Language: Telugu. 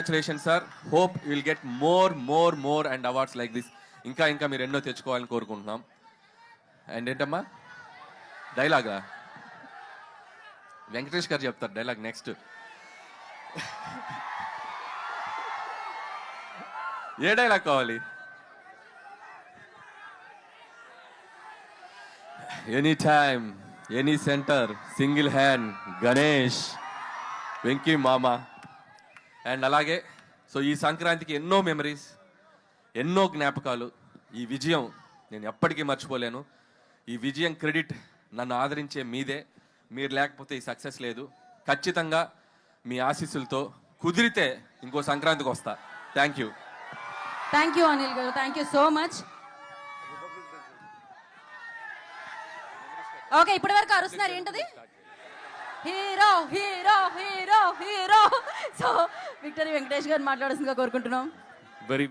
Congratulation sir hope will get more more more and awards like this ఇంకా ఇంకా మీరు ఎన్నో తెచ్చుకోవాలని కోరుకుంటున్నాం. అండ్ ఏంటమ్మా? డైలాగా వెంకటేష్ గారు చెప్తారు డైలాగ్ నెక్స్ట్ ఏ డైలాగ్ కావాలి? Any time any centre single hand Ganesh Venky మామ అండ్ అలాగే సో ఈ సంక్రాంతికి ఎన్నో మెమరీస్ ఎన్నో జ్ఞాపకాలు. ఈ విజయం నేను ఎప్పటికీ మర్చిపోలేను. ఈ విజయం క్రెడిట్ నన్ను ఆదరించే మీదే. మీరు లేకపోతే ఈ సక్సెస్ లేదు. ఖచ్చితంగా మీ ఆశీస్సులతో కుదిరితే ఇంకో సంక్రాంతికి వస్తా. Thank you thank you Anil గారు. Thank you so much okay ఇప్పటి వరకు అరుస్తున్నారు. ఏంటది? హీరో హీరో విక్టరీ వెంకటేష్ గారు మాట్లాడాల్సిందిగా కోరుకుంటున్నాం. వెరీ